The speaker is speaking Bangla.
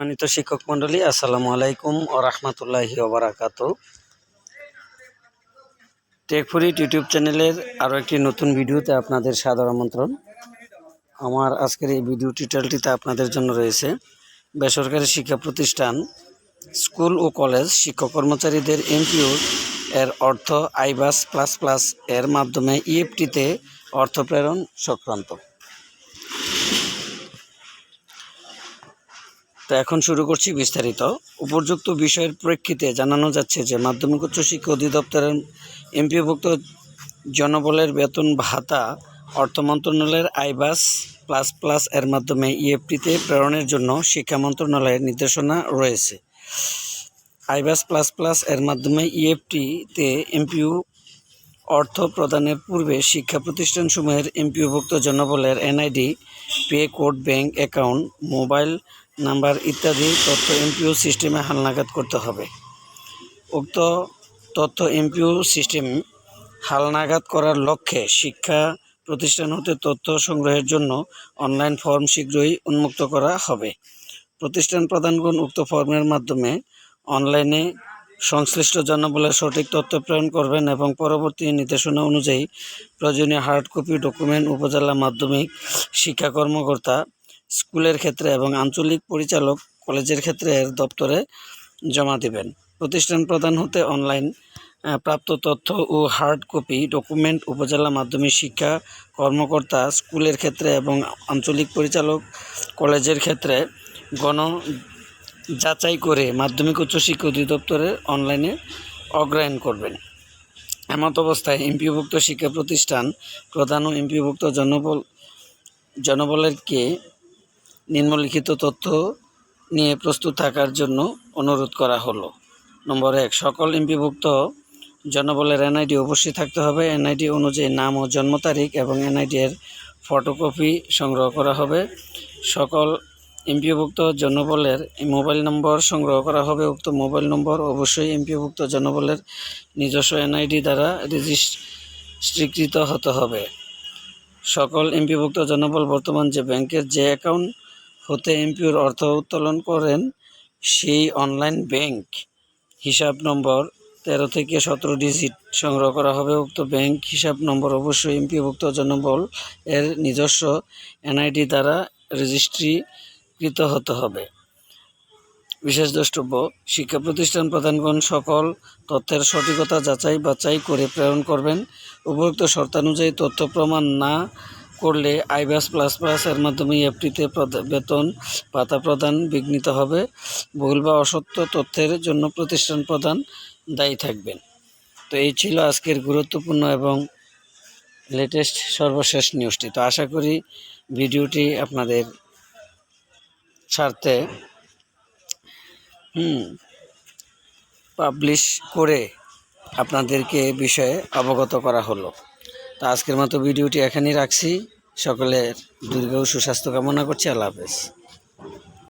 সম্মানিত শিক্ষক মন্ডলী আসসালামু আলাইকুম ও রহমতুল্লাহি ওবরাকাত টেকফুরি ইউটিউব চ্যানেলের আরও একটি নতুন ভিডিওতে আপনাদের সাদর আমন্ত্রণ। আমার আজকের এই ভিডিও টিউটোরিয়ালটিতে আপনাদের জন্য রয়েছে বেসরকারি শিক্ষা প্রতিষ্ঠান স্কুল ও কলেজ শিক্ষক কর্মচারীদের এমপিও এর অর্থ আইবাস প্লাস প্লাস এর মাধ্যমে ইএফটিতে অর্থ প্রেরণ সংক্রান্ত। তো এখন শুরু করছি বিস্তারিত। উপযুক্ত বিষয়ের প্রেক্ষিতে জানানো যাচ্ছে যে মাধ্যমিক উচ্চ শিক্ষা অধিদপ্তরের এমপিভুক্ত জনবলের বেতন ভাতা অর্থ মন্ত্রণালয়ের আইবাস প্লাস প্লাস এর মাধ্যমে ইএফটিতে প্রেরণের জন্য শিক্ষা মন্ত্রণালয়ের নির্দেশনা রয়েছে। আইবাস প্লাস প্লাস এর মাধ্যমে ইএফটিতে এমপিউ অর্থ প্রদানের পূর্বে শিক্ষা প্রতিষ্ঠানসমূহের এমপিওভুক্ত জনবলের NID, pay code, bank account, mobile number ইত্যাদি তথ্য এমপিও সিস্টেমে হালনাগাদ করতে হবে। উক্ত তথ্য এমপিও সিস্টেম হালনাগাদ করার লক্ষ্যে শিক্ষা প্রতিষ্ঠান হতে তথ্য সংগ্রহের জন্য অনলাইন ফর্ম শীঘ্রই উন্মুক্ত করা হবে। প্রতিষ্ঠান প্রধানগণ উক্ত ফর্মের মাধ্যমে অনলাইনে সংশ্লিষ্ট জনবলের সঠিক তথ্য প্রেরণ করবেন এবং পরবর্তী নির্দেশনা অনুযায়ী প্রয়োজনীয় হার্ড কপি ডকুমেন্ট উপজেলা মাধ্যমিক শিক্ষা কর্মকর্তা, স্কুলের ক্ষেত্রে এবং আঞ্চলিক পরিচালক কলেজের ক্ষেত্রে এর দপ্তরে জমা দেবেন। প্রতিষ্ঠান প্রদান হতে অনলাইন প্রাপ্ত তথ্য ও হার্ড কপি ডকুমেন্ট উপজেলা মাধ্যমিক শিক্ষা কর্মকর্তা, স্কুলের ক্ষেত্রে এবং আঞ্চলিক পরিচালক কলেজের ক্ষেত্রে গণ যাচাই করে মাধ্যমিক উচ্চ শিক্ষা অধিদপ্তরে অনলাইনে অগ্রায়ণ করবেন। এমত অবস্থায় এমপিভুক্ত শিক্ষা প্রতিষ্ঠান প্রধান ও এমপিভুক্ত জনবল জনবলেরকে নিম্নলিখিত তথ্য নিয়ে প্রস্তুত থাকার জন্য অনুরোধ করা হলো। নম্বর এক, সকল এমপিভুক্ত জনবলের এনআইডি অবশ্যই থাকতে হবে। এনআইডি অনুযায়ী নাম ও জন্ম তারিখ এবং এনআইডি এর ফটোকপি সংগ্রহ করা হবে। সকল এমপিওভুক্ত জনবলের মোবাইল নম্বর সংগ্রহ করা হবে। উক্ত মোবাইল নম্বর অবশ্যই এমপিওভুক্ত জনবলের নিজস্ব এনআইডি দ্বারা রেজিস্ট্রিকৃত হতে হবে। সকল এমপিভুক্ত জনবল বর্তমান যে ব্যাংকের যে অ্যাকাউন্ট হতে এমপিওর অর্থ উত্তোলন করেন, সেই অনলাইন ব্যাংক। হিসাব নম্বর তেরো থেকে সতেরো ডিজিট সংগ্রহ করা হবে। উক্ত ব্যাংক হিসাব নম্বর অবশ্যই এমপিভুক্ত জনবল এর নিজস্ব এনআইডি দ্বারা রেজিস্ট্রিকৃত হতে হবে। বিশেষ দ্রষ্টব্য, শিক্ষা প্রতিষ্ঠান প্রধানগণ সকল তথ্যের সঠিকতা যাচাই বাছাই করে প্রেরণ করবেন। উপযুক্ত শর্তানুযায়ী তথ্য প্রমাণ না করলে আইবাস প্লাস প্লাস এর মাধ্যমে এফটিতে বেতন ভাতা প্রদান বিঘ্নিত হবে। ভুল বা অসত্য তথ্যের জন্য প্রতিষ্ঠান প্রদান দায়ী থাকবেন। তো এই ছিল আজকের গুরুত্বপূর্ণ এবং লেটেস্ট সর্বশেষ নিউজটি তো আশা করি ভিডিওটি আপনাদের স্বার্থে হুম পাবলিশ করে আপনাদেরকে বিষয়ে অবগত করা হলো। তো আজকের মতো ভিডিওটি এখানেই রাখছি। সকলের দুর্গা সুস্বাস্থ্য কামনা করছি। আল্লাহ হাফেজ।